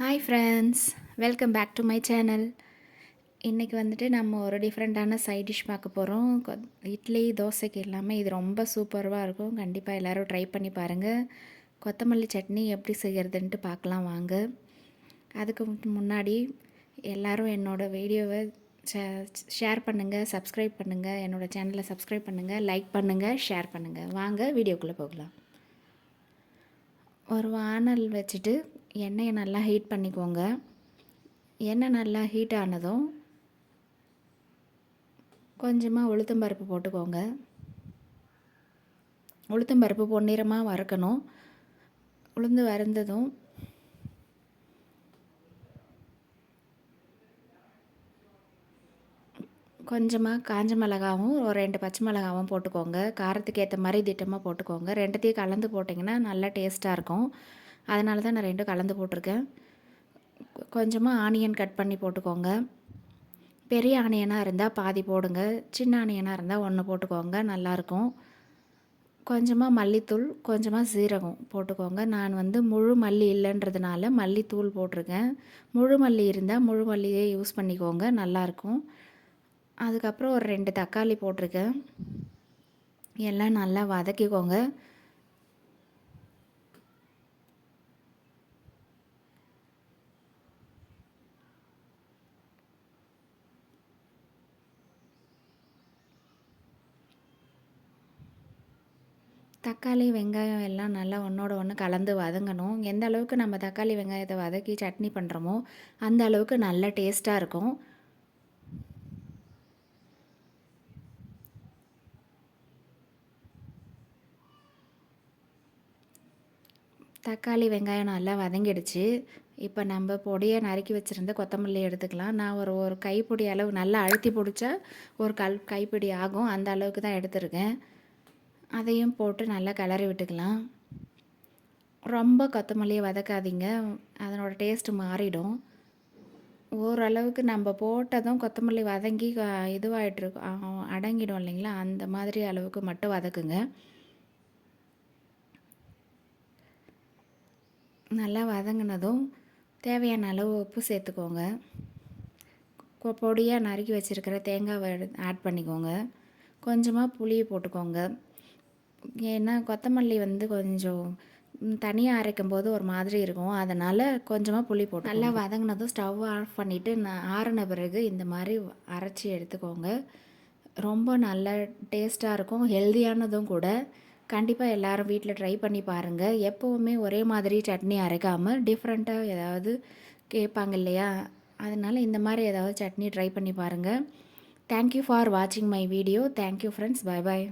Hi friends welcome back to my channel இன்றைக்கி வந்துட்டு நம்ம ஒரு டிஃப்ரெண்ட்டான சைட் டிஷ் பார்க்க போகிறோம் இட்லி தோசைக்கு எல்லாமே இது ரொம்ப சூப்பராக இருக்கும். கண்டிப்பாக எல்லோரும் ட்ரை பண்ணி பாருங்கள் கொத்தமல்லி சட்னி எப்படி செய்கிறதுன்ட்டு பார்க்கலாம் வாங்க. அதுக்கு முன்னாடி எல்லோரும் என்னோடய வீடியோவை ஷேர் பண்ணுங்கள் சப்ஸ்கிரைப் பண்ணுங்கள் என்னோடய சேனலை சப்ஸ்கிரைப் பண்ணுங்கள் லைக் பண்ணுங்கள் ஷேர் பண்ணுங்கள் வாங்க வீடியோக்குள்ளே போகலாம். ஒரு வானல் வச்சுட்டு எண்ணெயை நல்லா ஹீட் பண்ணிக்கோங்க. எண்ணெய் நல்லா ஹீட் ஆனதும் கொஞ்சமாக உளுத்தம்பருப்பு போட்டுக்கோங்க. உளுத்தம்பருப்பு பொன்னிறமாக வறுக்கணும். உளுந்து வறுந்ததும் கொஞ்சமாக காஞ்ச மிளகாவும் ஒரு ரெண்டு பச்சை மிளகாவும் போட்டுக்கோங்க. காரத்துக்கு ஏற்ற மாதிரி திட்டமாக போட்டுக்கோங்க. ரெண்டுத்தையும் கலந்து போட்டிங்கன்னா நல்லா டேஸ்ட்டாக இருக்கும். அதனால தான் நான் ரெண்டும் கலந்து போட்டிருக்கேன். கொஞ்சமாக ஆனியன் கட் பண்ணி போட்டுக்கோங்க. பெரிய ஆனியனாக இருந்தால் பாதி போடுங்க. சின்ன ஆனியனாக இருந்தால் ஒன்று போட்டுக்கோங்க. நல்லாயிருக்கும் கொஞ்சமாக மல்லித்தூள் கொஞ்சமாக சீரகம் போட்டுக்கோங்க. நான் வந்து முழு மல்லி இல்லைன்றதுனால மல்லித்தூள் போட்டிருக்கேன். முழு மல்லி இருந்தால் முழு மல்லியே யூஸ் பண்ணிக்கோங்க. நல்லாயிருக்கும் அதுக்கப்புறம் ஒரு ரெண்டு தக்காளி போட்டிருக்கேன். எல்லாம் நல்லா வதக்கிக்கோங்க. தக்காளி வெங்காயம் எல்லாம் நல்லா ஒன்றோட ஒன்று கலந்து வதங்கணும். எந்த அளவுக்கு நம்ம தக்காளி வெங்காயத்தை வதக்கி சட்னி பண்ணுறோமோ அந்த அளவுக்கு நல்ல டேஸ்ட்டாக இருக்கும். தக்காளி வெங்காயம் நல்லா வதங்கிடுச்சு. இப்போ நம்ம பொடியை நறுக்கி வச்சுருந்த கொத்தமல்லி எடுத்துக்கலாம். நான் ஒரு ஒரு கைப்பிடி அளவு நல்லா அழுத்தி பிடிச்சா ஒரு கல் கைப்பிடி ஆகும். அந்த அளவுக்கு தான் எடுத்திருக்கேன். அதையும் போட்டு நல்லா கிளறி விட்டுக்கலாம். ரொம்ப கொத்தமல்லியை வதக்காதீங்க. அதனோட டேஸ்ட்டு மாறிடும். ஓரளவுக்கு நம்ம போட்டதும் கொத்தமல்லி வதங்கி இதுவாகிட்ருக்கும் அடங்கிடும் இல்லைங்களா? அந்த மாதிரி அளவுக்கு மட்டும் வதக்குங்க. நல்லா வதங்கினதும் தேவையான அளவு உப்பு சேர்த்துக்கோங்க. பொடியாக நறுக்கி வச்சுருக்கிற தேங்காவை ஆட் பண்ணிக்கோங்க. கொஞ்சமாக புளியை போட்டுக்கோங்க. ஏன்னா கொத்தமல்லி வந்து கொஞ்சம் தனியாக அரைக்கும் போது ஒரு மாதிரி இருக்கும். அதனால் கொஞ்சமாக புளி போட்டு நல்லா வதங்கினதும் ஸ்டவ் ஆஃப் பண்ணிவிட்டு நான் ஆறின பிறகு இந்த மாதிரி அரைச்சி எடுத்துக்கோங்க. ரொம்ப நல்ல டேஸ்ட்டாக இருக்கும். ஹெல்த்தியானதும் கூட. கண்டிப்பாக எல்லோரும் வீட்டில் ட்ரை பண்ணி பாருங்கள் எப்போவுமே ஒரே மாதிரி சட்னி அரைக்காமல் டிஃப்ரெண்ட்டாக ஏதாவது கேட்பாங்க இல்லையா? அதனால் இந்த மாதிரி ஏதாவது சட்னி ட்ரை பண்ணி பாருங்கள் தேங்க்யூ ஃபார் வாட்சிங் my video thank you friends bye bye